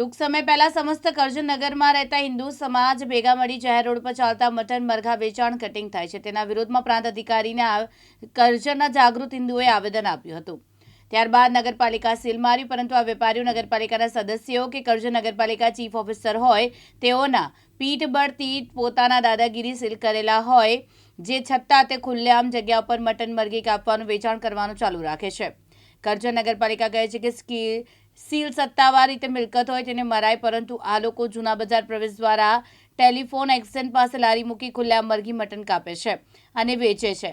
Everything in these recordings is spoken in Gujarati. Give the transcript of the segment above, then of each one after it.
ટૂંક સમય પહેલા સમસ્ત કરજણનગરમાં રહેતા હિન્દુ સમાજ ભેગા મળી જાહેર રોડ પર ચાલતા મટન મરઘા વેચાણ કટિંગ થાય છે. તેના વિરોધમાં પ્રાંત અધિકારીને કરજણના જાગૃત હિન્દુઓએ આવેદન આપ્યું હતું. ત્યારબાદ નગરપાલિકા સીલ મારી, પરંતુ આ વેપારીઓ નગરપાલિકાના સદસ્યો કે કરજણ નગરપાલિકા ચીફ ઓફિસર હોય, તેઓના પીઠબળથી પોતાના દાદાગીરી સીલ કરેલા હોય, જે છતાં તે ખુલ્લેઆમ જગ્યા પર મટન મરઘી કાપવાનું વેચાણ કરવાનું ચાલુ રાખે છે. કરજણ નગરપાલિકા કહે છે કે સ્કી- સીલ સત્તાવાર રીતે મિલકત હોય તેને મરાય, પરંતુ આ લોકો જૂના બજાર પ્રવેશ દ્વારા ટેલિફોન એક્સચેન્જ પાસે લારી મૂકી ખુલ્લા મરઘી મટન કાપે છે અને વેચે છે.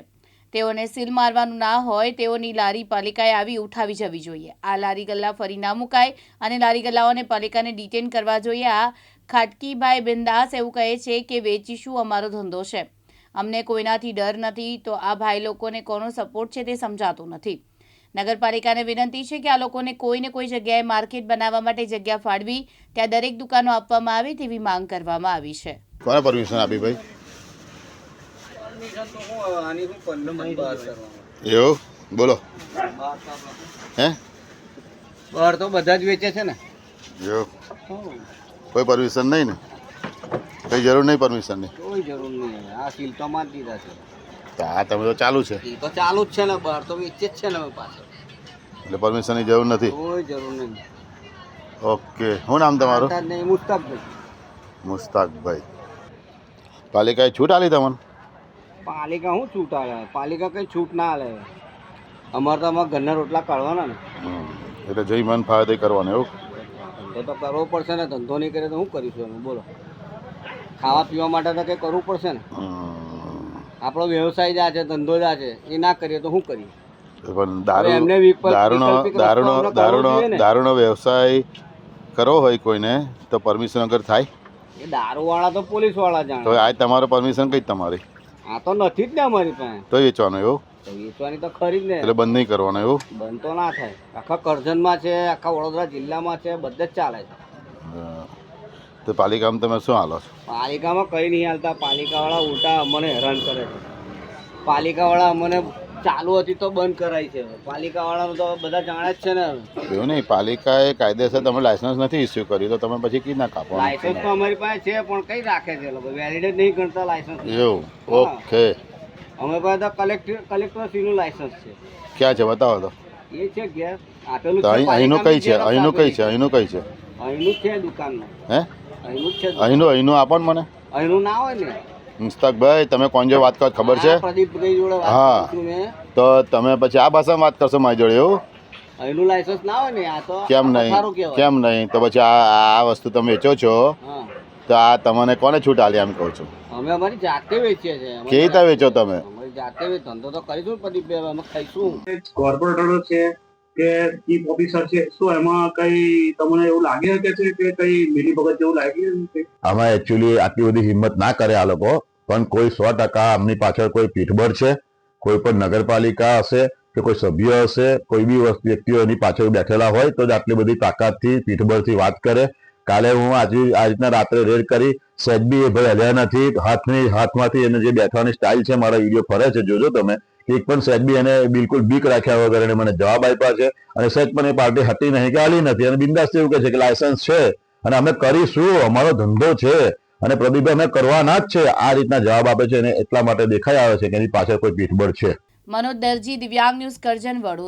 તેઓને સીલ મારવાનું ના હોય, તેઓની લારી પાલિકાએ આવી ઉઠાવી જવી જોઈએ. આ લારી ગલ્લા ફરી ના મુકાય અને લારી ગલ્લાઓને પાલિકાને ડિટેન કરવા જોઈએ. આ ખાટકીભાઈ બિંદાસ એવું કહે છે કે, વેચીશું, અમારો ધંધો છે. અમને કોઈનાથી ડર નથી, તો આ ભાઈ લોકોને કોનો સપોર્ટ છે તે સમજાતો નથી. નગરપાલિકાને વિનંતી છે કે આ લોકોને કોઈને કોઈ જગ્યાએ માર્કેટ બનાવવા માટે જગ્યા ફાળવી ત્યાં દરેક દુકાનો આપવામાં આવે તેવી માંગ કરવામાં આવી છે. કોને પરમિશન આપી ભાઈ? પરમિશન તો હું આની હું પરમિશન બહાર કરવાનું એવું? બોલો. હે? બહાર તો બધા જ વેચે છે ને. જો કોઈ પરમિશન નહીં ને? કઈ જરૂર નહીં પરમિશનની કોઈ જરૂર નહીં. આ સીલ તો મારી દીધા છે. આ તમે તો ચાલુ છે. તો ચાલુ જ છે ને બહાર તો વેચે જ છે ને પાછળ એટલે પરમિશનની જરૂર નથી? કોઈ જરૂર નહીં. ઓકે. શું નામ તમારું? મુસ્તાકભાઈ મુસ્તકભાઈ. મુસ્તાકભાઈ. પાલિકાએ છૂટ આલી તમને? પાલિકા શું છૂટ આલે પાલિકા કઈ છૂટ ના આલે અમારે તો અમારા ઘરના રોટલા કાઢવાના ને. એટલે જઈ મન તે કરવાનું એવું? ધંધો તો કરવો પડશે ને ધંધો નહીં કરે તો શું કરીશું અમે બોલો. ખાવા પીવા માટે તો કંઈ કરવું પડશે ને? આપણો વ્યવસાય જ આ છે ધંધો જ આ છે. એ ના કરીએ તો શું કરીએ? પણ દારૂનો દારૂનો દારૂનો દારૂનો વ્યવસાય કરવો હોય કોઈને તો પરમિશન વગર થાય. દારૂવાળા તો પોલીસવાળા તો જાણે આ તમારો પરમિશન કઈ તમારી? આ તો નથી જ ને અમારી પાસે. તો વેચવાનું એવું? વેચવાની તો ખરી જ ને. એટલે બંધ નહીં કરવાનું એવું? બંધ તો ના થાય. આખા કરજણમાં છે આખા વડોદરા જિલ્લામાં છે બધે જ ચાલે છે. તો પાલિકામાં તમે શું હાલો છો? પાલિકામાં કંઈ નહીં હાલતા. પાલિકાવાળા ઉલટા અમને હેરાન કરે છે. પાલિકાવાળા અમને ચાલુ હતી તો બંધ કરાઈ છે. પાલિકાવાળાનું તો બધા જાણે જ છે ને એવું નહીં પાલિકાએ કાયદેસર તમે લાયસન્સ નથી ઇસ્યુ કર્યું તો તમે પછી કી ના કાપો લાયસન્સ તો અમારી પાસે છે પણ કઈ રાખે છે લોકો? વેલિડેટ નહીં ગણતા લાયસન્સ એવું ઓકે. અમે પાસે તો કલેક્ટર કલેક્ટર સીનું લાયસન્સ છે. ક્યાં છે બતાવો તો. એ છે ગેસ આપેલું છે અહીંનું કઈ છે? અહીંનું કઈ છે? અહીંનું કઈ છે? અહીંનું છે દુકાનનું. હે? અહીંનું છે અહીંનું અહીંનું આપો ને મને. અહીંનું ના હોય ને. મુસ્તાકભાઈ તમે કોણ જોડે વાત કરો ખબર છે? આ પ્રદીપભાઈ જોડે વાત હા. છું તો તમે પછી આ ભાષામાં વાત કરશો મારી જોડે એવું? અહીંનું લાયસન્સ ના હોય ને આ તો કેમ નહીં? કેમ નહીં? તો પછી આ આ વસ્તુ તમે વેચો છો? તો આ તમને કોને છૂટ આલી એમ કહું છું? અમે અમારી જાતે વેચીએ છીએ. કેવી રીતે વેચો તમે? અમારી જાતે ધંધો તો કરીશું ને અમે ખાઈશું. કોર્પોરેટરો છે. કે ચીફ ઓફિસર છે, શું એમાં કઈ તમને એવું લાગી શકે છે કે કઈ મિલી ભગત જેવું લાગી છે આમાં એકચ્યુઅલી આટલી બધી હિંમત ના કરે આ લોકો, પણ કોઈ સો ટકા આમની પાછળ કોઈ પીઠબળ છે, કોઈ પણ નગરપાલિકા હશે કે કોઈ સભ્ય હશે, કોઈ બી વ્યક્તિઓ એની પાછળ બેઠેલા હોય તો જ આટલી બધી તાકાતથી, પીઠબળથી વાત કરે. કાલે હું આજે, આ રીતના રાત્રે રેડ કરી સહેજ બી એ ભાઈ હલ્યા નથી, હાથની, હાથમાંથી એને જે બેઠવાની સ્ટાઇલ છે, મારા વીડિયો ફરે છે, જોજો તમે. એક પણ સાહેબી એને બિલકુલ બીક રાખ્યા વગર એને મને જવાબ આપ્યા છે. અને સહેજ પણ એ પાર્ટી હતી નહીં કે હાલી નથી. અને બિંદાસ એવું કહે છે કે લાયસન્સ છે. અને અમે કરીશું, અમારો ધંધો છે. અને પ્રદીપભાઈ, અમે કરવાના જ છે. આ રીતના જવાબ આપે છે અને એટલા માટે દેખાઈ આવે છે કે એની પાછળ કોઈ પીઠબળ છે. મનોજ દરજી, દિવ્યાંગ ન્યૂઝ કરજણ વડોદરા.